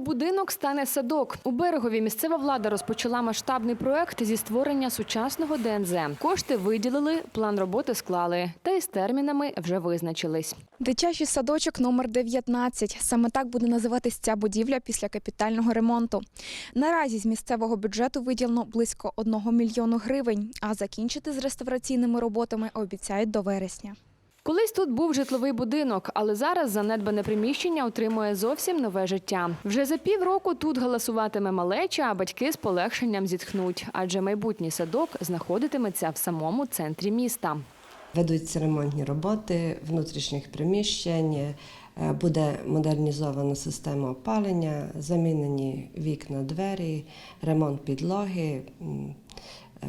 будинок стане садок. У берегові місцева влада розпочала масштабний проект зі створення сучасного ДНЗ. Кошти виділили, план роботи склали, та із термінами вже визначились. Дитячий садочок номер 19. Саме так буде називатись ця будівля після капітального ремонту. Наразі з місцевого бюджету виділено близько 1 мільйону гривень, а закінчити з реставраційними роботами обіцяють до вересня. Колись тут був житловий будинок, але зараз занедбане приміщення отримує зовсім нове життя. Вже за півроку тут галасуватиме малеча, а батьки з полегшенням зітхнуть, адже майбутній садок знаходитиметься в самому центрі міста. Ведуться ремонтні роботи внутрішніх приміщень, е, буде модернізована система опалення, замінені вікна, двері, ремонт підлоги, е,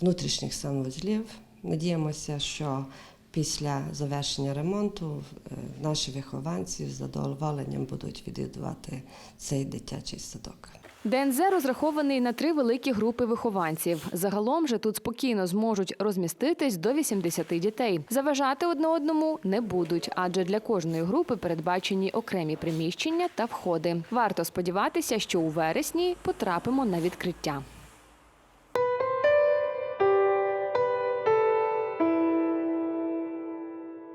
внутрішніх санвузлів. Надіємося, що після завершення ремонту е, наші вихованці з задоволенням будуть відвідувати цей дитячий садок. ДНЗ розрахований на три великі групи вихованців. Загалом же тут спокійно зможуть розміститись до 80 дітей. Заважати одне одному не будуть, адже для кожної групи передбачені окремі приміщення та входи. Варто сподіватися, що у вересні потрапимо на відкриття.